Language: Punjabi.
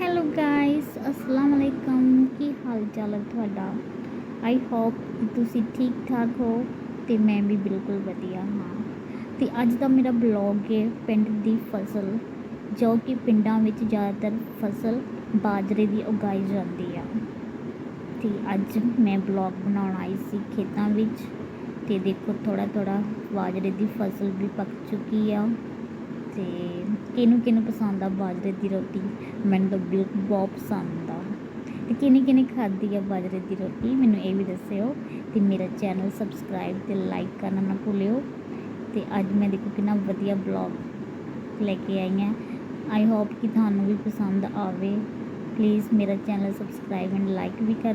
ਹੈਲੋ ਗਾਇਸ ਅਸਲਾਮ ਅਲੈਕਮ ਕੀ ਹਾਲ ਚਾਲ ਹੈ ਤੁਹਾਡਾ ਆਈ ਹੋਪ ਤੁਸੀਂ ਠੀਕ ਠਾਕ ਹੋ ਤੇ ਮੈਂ ਵੀ ਬਿਲਕੁਲ ਵਧੀਆ ਹਾਂ ਤੇ ਅੱਜ ਦਾ ਮੇਰਾ ਬਲੌਗ ਹੈ ਪਿੰਡ ਦੀ ਫਸਲ ਜੋ ਕਿ ਪਿੰਡਾਂ ਵਿੱਚ ਜ਼ਿਆਦਾਤਰ ਫਸਲ ਬਾਜਰੇ ਦੀ ਉਗਾਈ ਜਾਂਦੀ ਆ ਤੇ ਅੱਜ ਮੈਂ ਬਲੌਗ ਬਣਾਉਣ ਆਈ ਸੀ ਖੇਤਾਂ ਵਿੱਚ ਤੇ ਦੇਖੋ ਥੋੜਾ ਥੋੜਾ ਬਾਜਰੇ ਦੀ ਫਸਲ ਵੀ ਪੱਕ ਚੁੱਕੀ ਆ ਤੇ ਕਿਹਨੂੰ ਕਿਹਨੂੰ ਪਸੰਦ ਆ? ਬਾਜਰੇ ਦੀ ਰੋਟੀ। ਮੈਨੂੰ ਤਾਂ ਬਿਲਕੁਲ ਬਹੁਤ ਪਸੰਦ ਆ। ਅਤੇ ਕਿਹਨੇ ਕਿਹਨੇ ਖਾਧੀ ਆ ਬਾਜਰੇ ਦੀ ਰੋਟੀ? ਮੈਨੂੰ ਇਹ ਵੀ ਦੱਸਿਓ। ਅਤੇ ਮੇਰਾ ਚੈਨਲ ਸਬਸਕ੍ਰਾਈਬ ਅਤੇ ਲਾਈਕ ਕਰਨਾ ਨਾ ਭੁੱਲਿਓ। ਅਤੇ ਅੱਜ ਮੈਂ ਦੇਖੋ ਕਿੰਨਾ ਵਧੀਆ ਬਲੌਗ ਲੈ ਕੇ ਆਈ ਹਾਂ ਆਈ ਹੋਪ ਕਿ ਤੁਹਾਨੂੰ ਵੀ ਪਸੰਦ ਆਵੇ। ਪਲੀਜ਼ ਮੇਰਾ ਚੈਨਲ ਸਬਸਕ੍ਰਾਈਬ ਐਂਡ ਲਾਈਕ ਵੀ ਕਰ